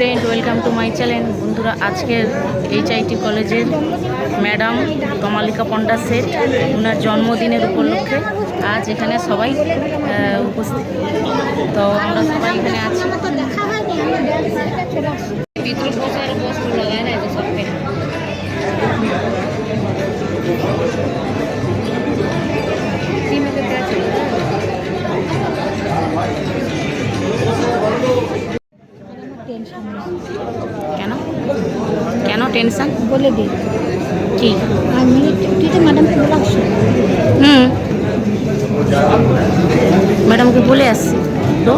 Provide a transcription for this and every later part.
Friend welcome to my channel বন্ধুরা, আজকের HIT কলেজের ম্যাডাম কমালিকা পণ্ডা সেট ওনার জন্মদিনের উপলক্ষে আজ এখানে সবাই উপস্থিত। তো আমরা সবাই এখানে আছি। ভিতরে বস্তু টেনশন? বলে দিই কি? আমি তুই তো ম্যাডামকে বলাস হুম। ম্যাডামকে বলে আসছি। তো?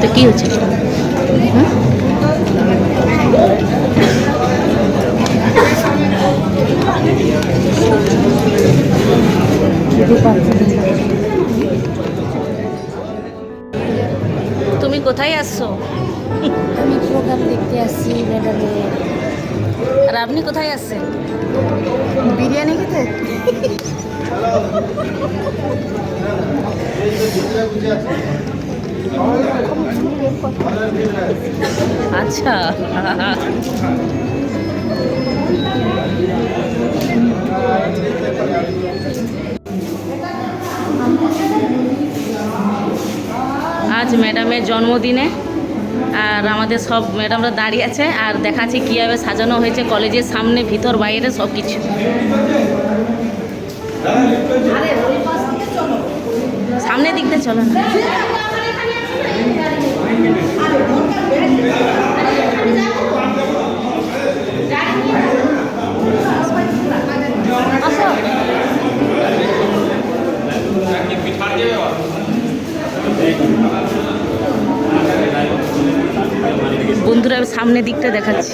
তো কী হচ্ছে? হুম? তুমি কোথায় আসছো? আমি প্রোগ্রাম দেখতে আসছি ম্যাডামে আর আপনি কোথায় আসছেন বিরিয়ানি খেতে? আচ্ছা। আজ ম্যাডামের জন্মদিনে আর আমাদের সব ম্যাডামরা দাঁড়িয়ে আছে আর দেখাচ্ছি কীভাবে সাজানো হয়েছে কলেজের সামনে ভিতর বাইরে সব কিছু। সামনের দিকটা চলো না। বন্ধুরা, আমি সামনের দিকটা দেখাচ্ছি।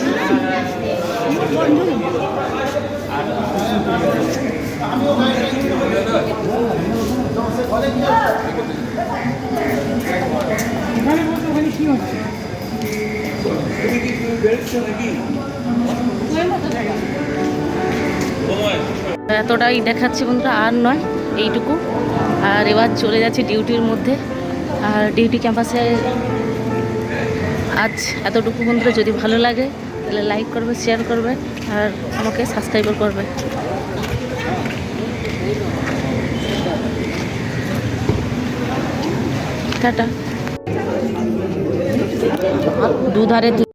এতটাই দেখাচ্ছি বন্ধুরা, আর নয়, এইটুকু। আর এবার চলে যাচ্ছে ডিউটির মধ্যে। আর ডিউটি ক্যাম্পাসে আজ এতটুকু বন্ধুরা, যদি ভালো লাগে, তাহলে লাইক করবে শেয়ার করবে, আর আমাকে সাবস্ক্রাইবও করবে। টাটা। দুধারে